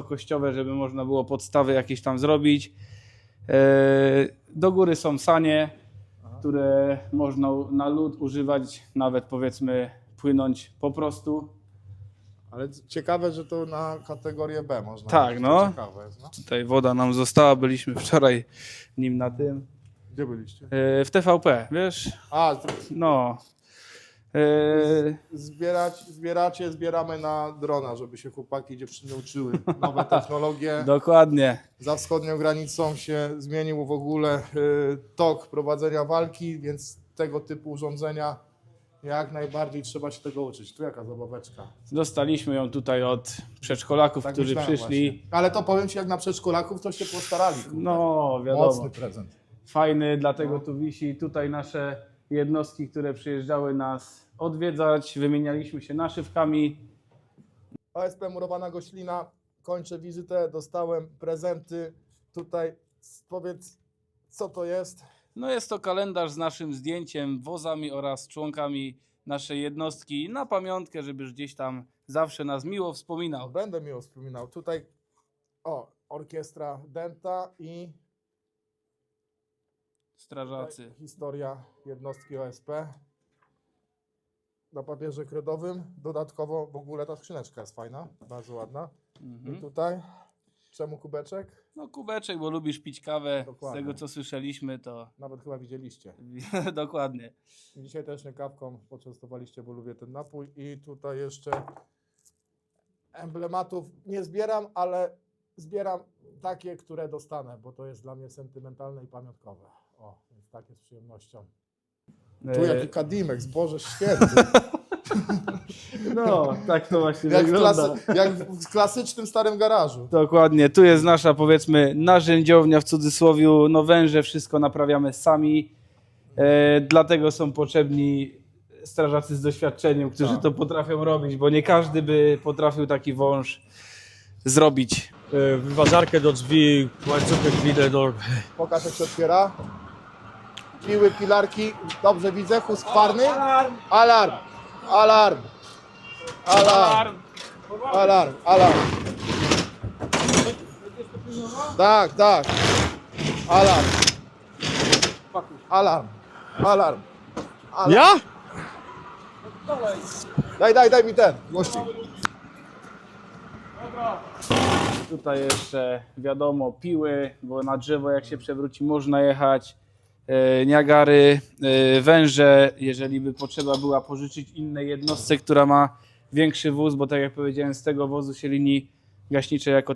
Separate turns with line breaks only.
wysokościowe, żeby można było podstawy jakieś tam zrobić. E, Do góry są sanie, które można na lód używać, nawet powiedzmy płynąć po prostu.
Ale ciekawe, że to na kategorię B można.
Tak, no.
Ciekawe jest, no.
Tutaj woda nam została, byliśmy wczoraj nim na tym.
Gdzie byliście?
E, W TVP, wiesz?
A,
No.
Zbierać, zbieracie, zbieramy na drona, żeby się chłopaki i dziewczyny uczyły. Nowe technologie.
Dokładnie.
Za wschodnią granicą się zmienił w ogóle y, tok prowadzenia walki, więc tego typu urządzenia jak najbardziej trzeba się tego uczyć. Tu jaka zabaweczka.
Dostaliśmy ją tutaj od przedszkolaków,
Tak
którzy
myślałem
przyszli.
Właśnie. Ale to powiem Ci, jak na przedszkolaków, to się postarali. kurde.
No, wiadomo.
Mocny prezent.
Fajny, dlatego tu wisi. Tutaj nasze jednostki, które przyjeżdżały nas odwiedzać, wymienialiśmy się naszywkami.
OSP Murowana Goślina, kończę wizytę, dostałem prezenty. Tutaj powiedz, co to jest?
No jest to kalendarz z naszym zdjęciem, wozami oraz członkami naszej jednostki na pamiątkę, żebyś gdzieś tam zawsze nas miło wspominał.
Będę miło wspominał. Tutaj, o, orkiestra Denta i
Strażacy.
Historia jednostki OSP. Na papierze kredowym. Dodatkowo w ogóle ta skrzyneczka jest fajna, bardzo ładna. I
Mhm.
tutaj, czemu kubeczek?
No kubeczek, bo lubisz pić kawę.
Dokładnie.
Z tego co słyszeliśmy, to
Nawet chyba widzieliście.
dokładnie.
Dzisiaj też mnie kawką poczęstowaliście, bo lubię ten napój. I tutaj jeszcze emblematów nie zbieram, ale zbieram takie, które dostanę, bo to jest dla mnie sentymentalne i pamiątkowe. O, więc takie z przyjemnością. Tu
E,
jaki kadimek, Boże święty.
No, tak to właśnie
Jak w,
wygląda.
klasy, jak w klasycznym starym garażu.
Dokładnie, tu jest nasza powiedzmy narzędziownia w cudzysłowie, no węże, wszystko naprawiamy sami, e, dlatego są potrzebni strażacy z doświadczeniem, którzy
Tak.
to potrafią robić, bo nie każdy by potrafił taki wąż zrobić.
E, Wyważarkę do drzwi, łańcuchy drzwi do...
Pokaż jak się otwiera. Piły, pilarki. Dobrze widzę. Husqvarny. Alarm! Alarm! Alarm! Alarm! Alarm! Alarm! Tak, tak. Alarm! Alarm! Alarm! Alarm!
Ja?
Daj, daj, daj mi ten. Głośnik.
Tutaj jeszcze wiadomo piły, bo na drzewo jak się przewróci można jechać, niagary, e, węże, jeżeli by potrzeba była pożyczyć innej jednostce, która ma większy wóz, bo tak jak powiedziałem z tego wozu się linii gaśniczej jako